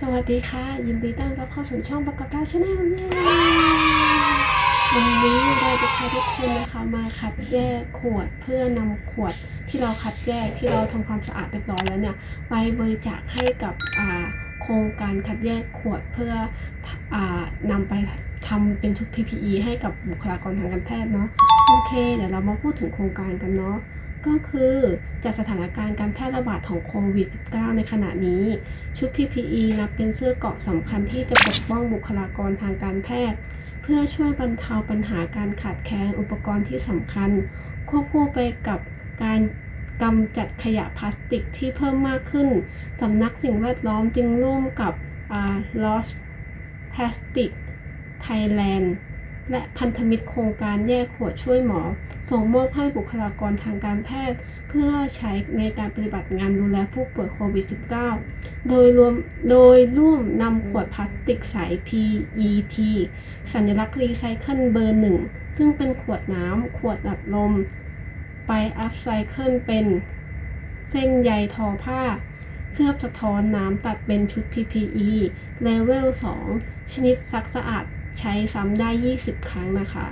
สวัสดีค่ะ ยินดีต้อนรับเข้าสู่ช่องประกอบการชาแนลเย้วันนี้เราจะพาทุกคนนะคะมาคัดแยกขวดเพื่อนำขวดที่เราคัดแยกที่เราทำความสะอาดเรียบร้อยแล้วเนี่ยไปบริจาคให้กับโครงการคัดแยกขวดเพื่ออ่านำไปทำเป็นชุด PPE ให้กับบุคลากรทางการแพทย์เนาะโอเค เดี๋ยวเรามาพูดถึงโครงการกันเนาะ ก็คือจากสถานการณ์การแพร่ระบาดของโควิด -19 ในขณะนี้ ชุด PPE นับเป็นเสื้อเกราะสำคัญที่จะปกป้องบุคลากรทางการแพทย์ เพื่อช่วยบรรเทาปัญหาการขาดแคลนอุปกรณ์ที่สำคัญ ควบคู่ไปกับการกำจัดขยะพลาสติกที่เพิ่มมากขึ้น สำนักสิ่งแวดล้อมจึงร่วมกับ Lost Plastic Thailand และพันธมิตรโครงการแยกขวดช่วยหมอ ส่งมอบให้บุคลากรทางการแพทย์ เพื่อใช้ในการปฏิบัติงานดูแลผู้ป่วยโควิด -19 โดยรวมโดยร่วมนำขวดพลาสติกใส PET สัญลักษณ์รีไซเคิลเบอร์หนึ่งซึ่งเป็นขวดน้ำขวดอัดลม ไปอัพไซเคิลเป็นเส้นใยทอผ้า เคลือบสะท้อนน้ำตัดเป็นชุด PPE เลเวล 2 ชนิดซักสะอาด ใช้ซ้ำได้ 20 ครั้งนะคะ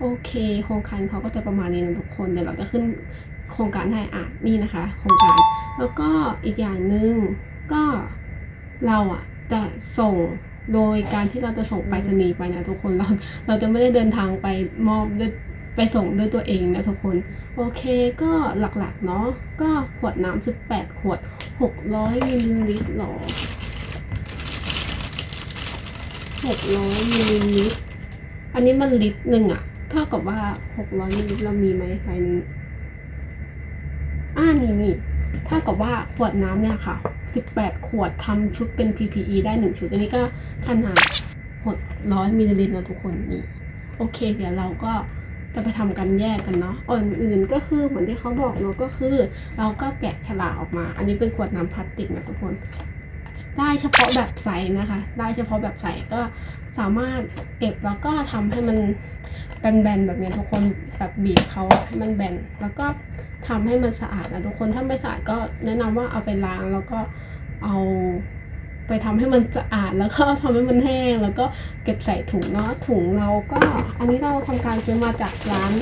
โอเค โครงการเขาก็จะประมาณนี้นะทุกคน เดี๋ยวเราจะขึ้นโครงการให้อะนี่นะคะ โครงการ แล้วก็อีกอย่างหนึ่งก็เราอะจะส่งโดยการที่เราจะส่งไปรษณีย์ไปนะทุกคน เราเราจะไม่ได้เดินทางไปมอบด้วยไปส่งด้วยตัวเองนะทุกคน โอเคก็หลักๆเนาะก็ขวดน้ำ18 ขวด 600มิลลิลิตรหรอ 600มิลลิลิตร อันนี้มันลิตรหนึ่งอะเท่ากับว่า600มิลลิลิตรเรามีไหมไซส์นี้อ่านี่นี่เท่ากับว่าขวดน้ำเนี่ยค่ะ 18 ขวดทำชุดเป็น PPE ได้ 1 ชุด อันนี้ก็ขนาด 600มิลลิลิตรนะทุกคนนี่ โอเค เดี๋ยวเราก็จะไปทำกันแยกกันเนาะอ่อนอื่นก็คือเหมือนที่เขาบอกเนาะก็คือ เราก็แกะฉลากออกมา อันนี้เป็นขวดน้ำพลาสติกนะทุกคน ได้เฉพาะแบบใสนะคะ ได้เฉพาะแบบใสก็สามารถเก็บแล้วก็ทำให้มันแบนๆแบบนี้ทุกคนแบบบีบเขาให้มันแบนแล้วก็ทำให้มันสะอาดนะทุกคนถ้าไม่สะอาดก็แนะนำว่าเอาไปล้างแล้วก็เอาไปทำให้มันสะอาดแล้วก็ทำให้มันแห้งแล้วก็เก็บใส่ถุงเนาะถุงเราก็อันนี้เราทำการซื้อมาจากร้าน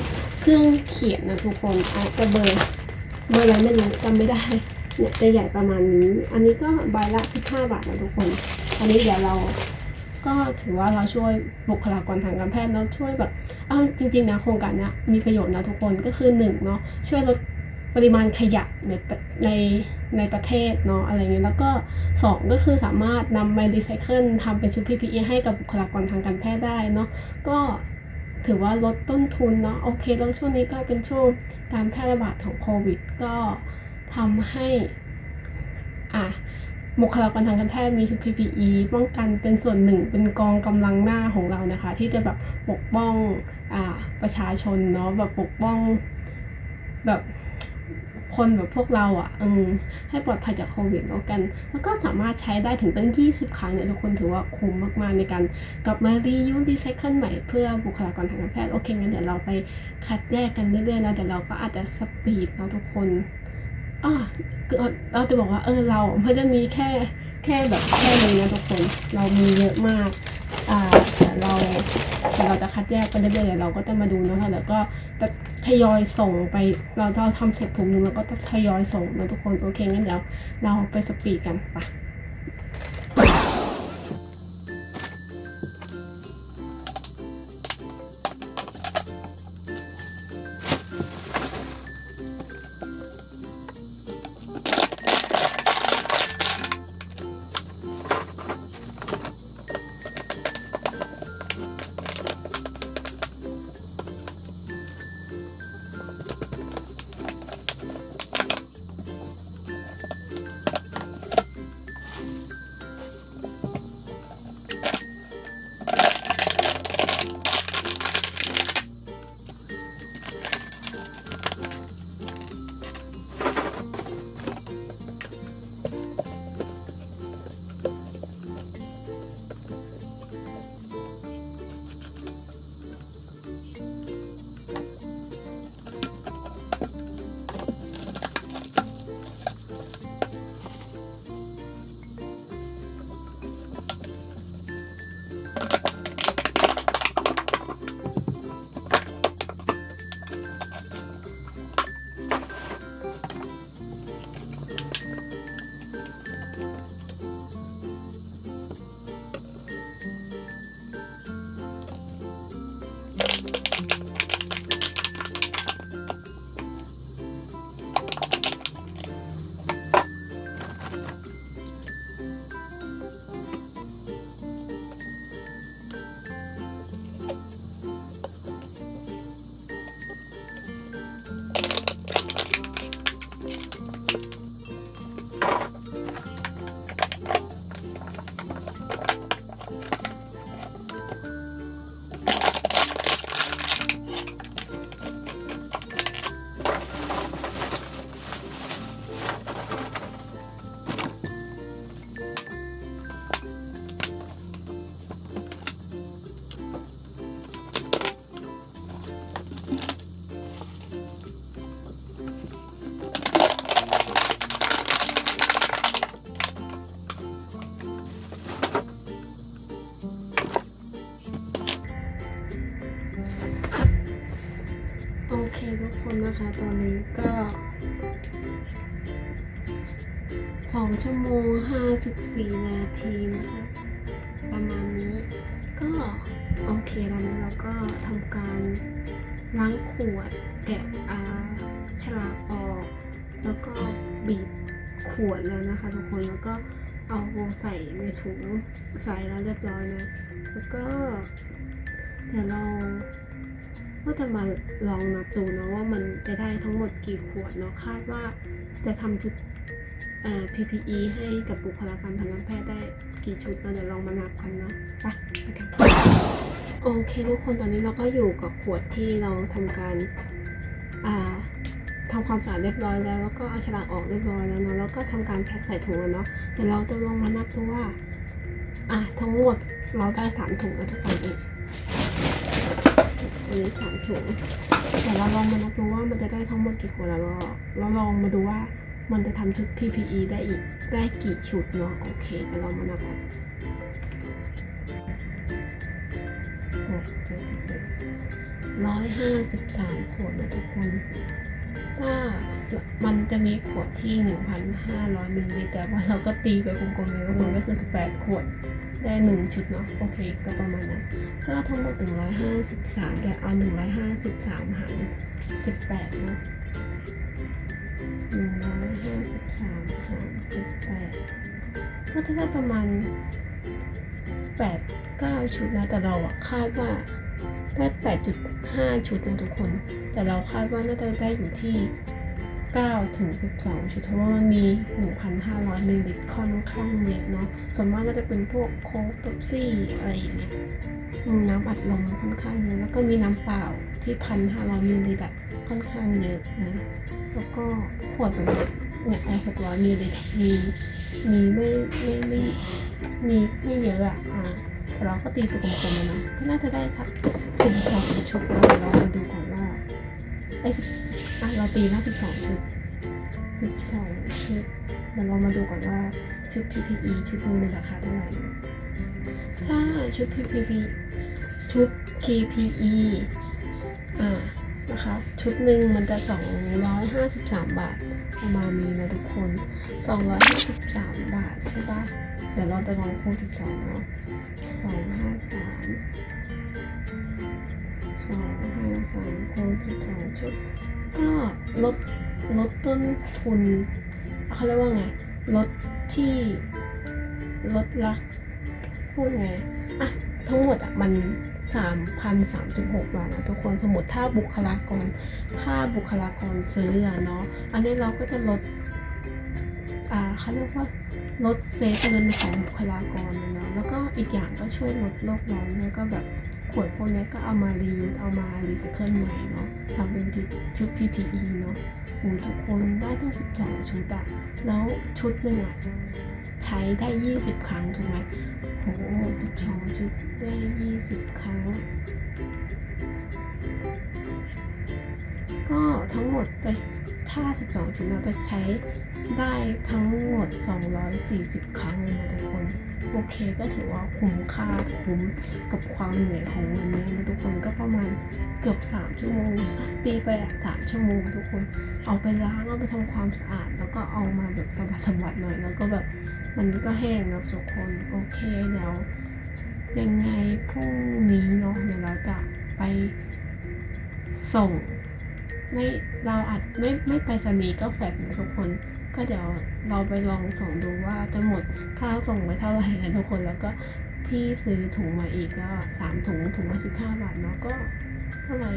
เครื่องเขียนนะทุกคนอาจจะเบอร์เบอร์อะไรไม่รู้จำไม่ได้ เนี่ยจะใหญ่ประมาณนี้ อันนี้ก็ใบละ 15 บาทนะทุกคน อันนี้เดี๋ยวเราก็ถือว่าเราช่วยบุคลากรทางการแพทย์เนาะช่วยแบบเอาจริงๆนะโครงการนี้มีประโยชน์นะทุกคนก็คือหนึ่งเนาะช่วยลดปริมาณขยะในในในประเทศเนาะอะไรเงี้ยแล้วก็สองก็คือสามารถนำไปรีไซเคิลทำเป็นชุด PPE ให้กับบุคลากรทางการแพทย์ได้เนาะก็ถือว่าลดต้นทุนเนาะโอเค แล้วช่วงนี้ก็เป็นช่วงการแพร่ระบาดของโควิด ก็ ทำให้อะบุคลากรทางการแพทย์มีชุด PPE ป้องกันเป็นส่วนหนึ่งเป็นกองกำลังหน้าของเรานะคะ ที่จะแบบปกป้องอประชาชนเนาะแบบปกป้องแบบคนแบบพวกเราอะ่ะอืมให้ปลอดภัยจากโควิดแล้วกัน แล้วก็สามารถใช้ได้ถึงตั้ง 20 ครั้งเนี่ยทุกคนถือว่าคุ้มมากๆในการกลับมารียูรีไซเคิลใหม่เพื่อบุคลากรทางการแพทย์โอเคงั้นเดี๋ยวเราไปคัดแยกกันเรื่อยๆนะเดี๋ยวเราก็อาจจะสปีดเนาะทุกคน อ่าคือเราจะบอกว่าเออเราไม่ได้มีแค่แค่แบบแค่นี้นะทุกคนเรามีเยอะมากอ่าแต่เราแต่เราจะคัดแยกไปเรื่อยๆเราก็จะมาดูนะคะแล้วก็จะทยอยส่งไปเราเราทำเสร็จถุงนึงเราก็จะทยอยส่งนะทุกคนโอเคงั้นเดี๋ยวเราไปสปีดกันไป คนนะคะตอนนี้ก็สองชั่วโมงห้าสิบสี่นาทีนะคะ ประมาณนี้ก็โอเคแล้วนะเราก็ทำการล้างขวดแกะอาฉลากออก แล้วก็บีบขวดแล้วนะคะทุกคนแล้วก็เอาใส่ในถุงใส่แล้วเรียบร้อยนะ แล้วก็เดี๋ยวเรา ก็จะมาลองนับดูเนาะว่ามันจะได้ทั้งหมดกี่ขวดเนาะคาดว่าจะทำชุดเอ่อ PPE ให้กับบุคลากรทางการแพทย์ได้กี่ชุดเราเดี๋ยวลองมานับกันเนาะไปไปกันโอเคทุกคนตอนนี้เราก็อยู่กับขวดที่เราทำการอ่าทำความสะอาดเรียบร้อยแล้วแล้วก็เอาฉลากออกเรียบร้อยแล้วเนาะแล้วก็ทำการแพ็คใส่ถุงแล้วเนาะเดี๋ยวเราจะลองมานับดูว่าอะทั้งหมดเราได้สามถุงแล้วทุกคน อันนี้สามถุงแต่เราลองมานับดูว่ามันจะได้ทั้งหมดกี่ขวดแล้วเราเราลองมาดูว่ามันจะทำชุด PPE ได้อีกได้กี่ชุดเนาะโอเคเดี๋ยวเรามานับกันร้อยห้าสิบสามขวดนะทุกคนถ้ามันจะมีขวดที่1,500มิลลิลิตรแต่ว่าเราก็ตีไปกลมๆเลยว่ามันก็คือ18ขวด ได้หนึ่งชุดเนาะโอเคก็ประมาณนั้นก็ทั้งหมดหนึ่งร้อยห้าสิบสามแกเอาหนึ่งร้อยห้าสิบสามหารสิบแปดเนาะหนึ่งร้อยห้าสิบสามหารสิบแปดก็จะได้ประมาณแปดเก้าชุดนะแต่เราอะคาดว่าได้แปดจุดห้าชุดนะทุกคน แต่เราคาดว่าน่าจะได้อยู่ที่ 9ถึง12 ชุดเพราะว่ามันมี 1,500มิลลิลิตรค่อนข้างเยอะเนาะ ส่วนมากก็จะเป็นพวกโค้กเป๊ปซี่อะไรอย่างเงี้ยน้ำอัดลมค่อนข้างเยอะแล้วก็มีน้ำเปล่าที่พันห้าร้อยมิลลิลิตรค่อนข้างเยอะนะ แล้วก็ขวดแบบเนี่ยไอหกร้อยมิลลิลิตรมีมีไม่ไม่ไม่มีไม่เยอะอะอ่าเราก็ตีไปกลมๆเลยนะก็น่าจะได้ครับสิบสองชุดแล้วเดี๋ยวเรามาดูก่อนว่าไอสิบ อะเราตีมาสิบสองชุดสิบสองชุดเดี๋ยวเรามาดูก่อนว่าชุด PPE ชุดนึงมีราคาเท่าไหร่ถ้าชุด PPE ชุด KPE อ่านะคะชุดหนึ่งมันจะ 253 บาทประมาณนี้นะทุกคน 253 บาทใช่ปะเดี๋ยวเราจะลองคูณ12เนาะ253 253คูณ12ชุด ก็ลดลดต้นทุนเขาเรียกว่าไงลดที่ลดรักพูดไงอะทั้งหมดอะมัน 3,036 บาทนะทุกคนสมมติถ้าบุคลากร ถ้าบุคลากรซื้ออะเนาะอันนี้เราก็จะลดอ่าเขาเรียกว่าลดเซฟเงินของบุคลากรนะเนาะแล้วก็อีกอย่างก็ช่วยลดโลกร้อนแล้วก็แบบ ขวดพวกนี้ก็เอามารียูสเอามารีไซเคิลใหม่เนาะทำเป็นชุด PPE เนาะโอ้ทุกคนได้ตั้ง12 ชุดอะแล้วชุดหนึ่งอะใช้ได้ 20 ครั้งถูกไหมโอ้โห12 ชุดได้ 20 ครั้ง ก็ทั้งหมดจะถ้า 12 ชุดเราจะใช้ได้ทั้งหมด 240 ครั้งเลยนะทุกคน โอเคก็ถือว่าคุ้มค่าคุ้มกับความเหนื่อยของวันนี้นะทุกคนก็ประมาณเกือบสามชั่วโมงตีไปอะสามชั่วโมงทุกคนเอาไปล้างเอาไปทำความสะอาด แล้วก็เอามาแบบสะบัดๆหน่อยแล้วก็แบบมันก็แห้งแล้วทุกคนโอเคเดี๋ยวยังไงพรุ่งนี้เนาะเดี๋ยวเราจะไปส่งไม่เราอาจไม่ไม่ไปสนีก็แฟดนะทุกคน ก็เดี๋ยวเราไปลองส่งดูว่าจะหมดค่าส่งไปเท่าไหร่นะทุกคนแล้วก็ที่ซื้อถุงมาอีกก็สามถุงถุงละสิบห้าบาทเนาะก็เท่าไหร่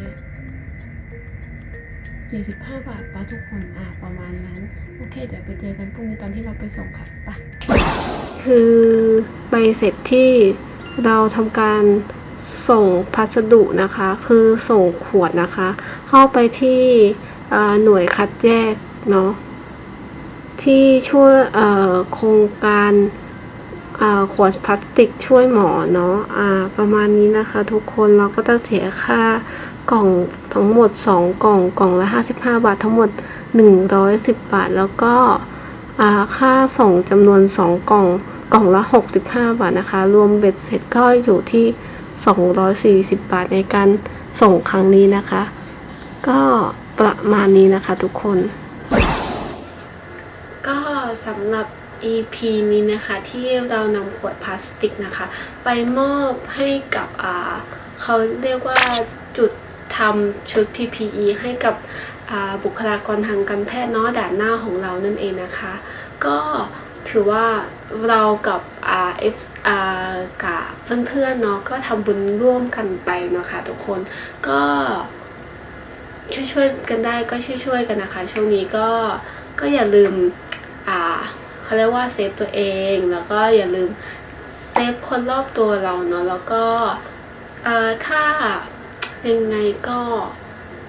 สี่สิบห้าบาทปะทุกคนอะประมาณนั้น โอเค เดี๋ยวไปเจอกันพรุ่งนี้ตอนที่เราไปส่งค่ะไปคือใบเสร็จที่เราทำการส่งพัสดุนะคะ คือส่งขวดนะคะ เข้าไปที่หน่วยคัดแยกเนาะ ที่ช่วยโครงการขวดพลาสติกช่วยหมอเนาะอ่าประมาณนี้นะคะทุกคนเราก็จะเสียค่ากล่องทั้งหมด 2 กล่องกล่องละ 55 บาททั้งหมด 110 บาท แล้วก็ค่าส่งจำนวน 2 กล่องกล่องละ 65 บาทนะคะ รวมเบ็ดเสร็จก็อยู่ที่ 240 บาทในการส่งครั้งนี้นะคะ ก็ประมาณนี้นะคะทุกคน สำหรับ EP นี้นะคะที่เรานำขวดพลาสติกนะคะ ไปมอบให้กับอ่าเขาเรียกว่าจุดทำชุด PPE ให้กับบุคลากรทางการแพทย์เนาะด่านหน้าของเรานั่นเองนะคะ ก็ถือว่าเรากับอ่า F อ่ากับเพื่อนๆเนาะก็ทำบุญร่วมกันไปเนาะค่ะทุกคนก็ช่วยๆกันได้ก็ช่วยๆกันนะคะ ช่วงนี้ก็ก็อย่าลืม อ่าเขาเรียกว่าเซฟตัวเอง แล้วก็อย่าลืมเซฟคนรอบตัวเราเนาะแล้วก็เอ่อถ้ายังไงก็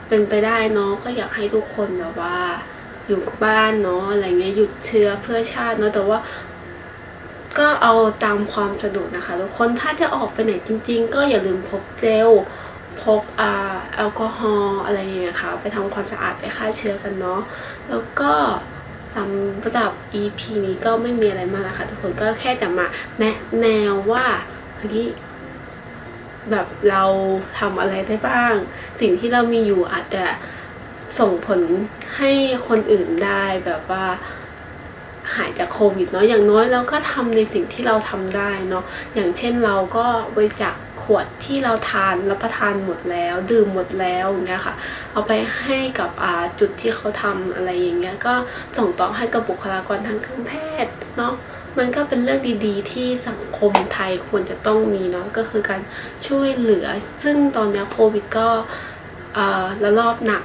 เป็นไปได้เนาะก็อยากให้ทุกคนแบบว่าอยู่บ้านเนาะอะไรเงี้ยหยุดเชื้อเพื่อชาติเนาะแต่ว่า ก็เอาตามความสะดวกนะคะทุกคนถ้าจะออกไปไหนจริง ๆ ก็อย่าลืมพกเจลพกอ่าแอลกอฮอล์อะไรอย่างเงี้ยค่ะไปทำความสะอาดไปฆ่าเชื้อกันเนาะแล้วก็ สำหรับ EP นี้ก็ไม่มีอะไรมากนะคะทุกคนก็แค่จะมาแนะแนวว่าเฮ้ยแบบเราทำอะไรได้บ้าง สิ่งที่เรามีอยู่อาจจะส่งผลให้คนอื่นได้แบบว่าหายจากโควิดเนาะอย่างน้อยเราก็ทำในสิ่งที่เราทำได้เนาะอย่างเช่นเราก็บริจาค ขวดที่เราทานรับประทานหมดแล้ว ดื่มหมดแล้วอย่างเงี้ยค่ะ เอาไปให้กับอ่าจุดที่เขาทำอะไรอย่างเงี้ยก็ส่งต่อให้กับบุคลากรทางการแพทย์เนาะมันก็เป็นเรื่องดีๆ ที่สังคมไทยควรจะต้องมีเนาะก็คือการช่วยเหลือ ซึ่งตอนนี้โควิดก็ระลอกหนัก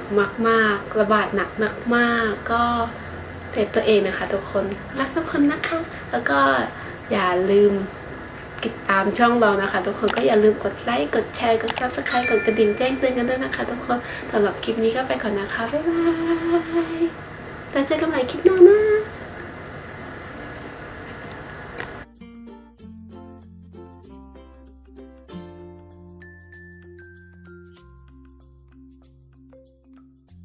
มากๆ ระบาดหนักมากๆ ก็เซฟตัวเองนะคะทุกคน รักทุกคนนะคะ แล้วก็อย่าลืม ติดตามช่องเรานะคะ ทุกคนก็อย่าลืมกดไลค์ กดแชร์ กด subscribe กดกระดิ่งแจ้งเตือนกันด้วยนะคะ ทุกคนสำหรับคลิปนี้ก็ไปก่อนนะคะ บ๊ายบายแล้วเจอกันใหม่คลิปหน้านะ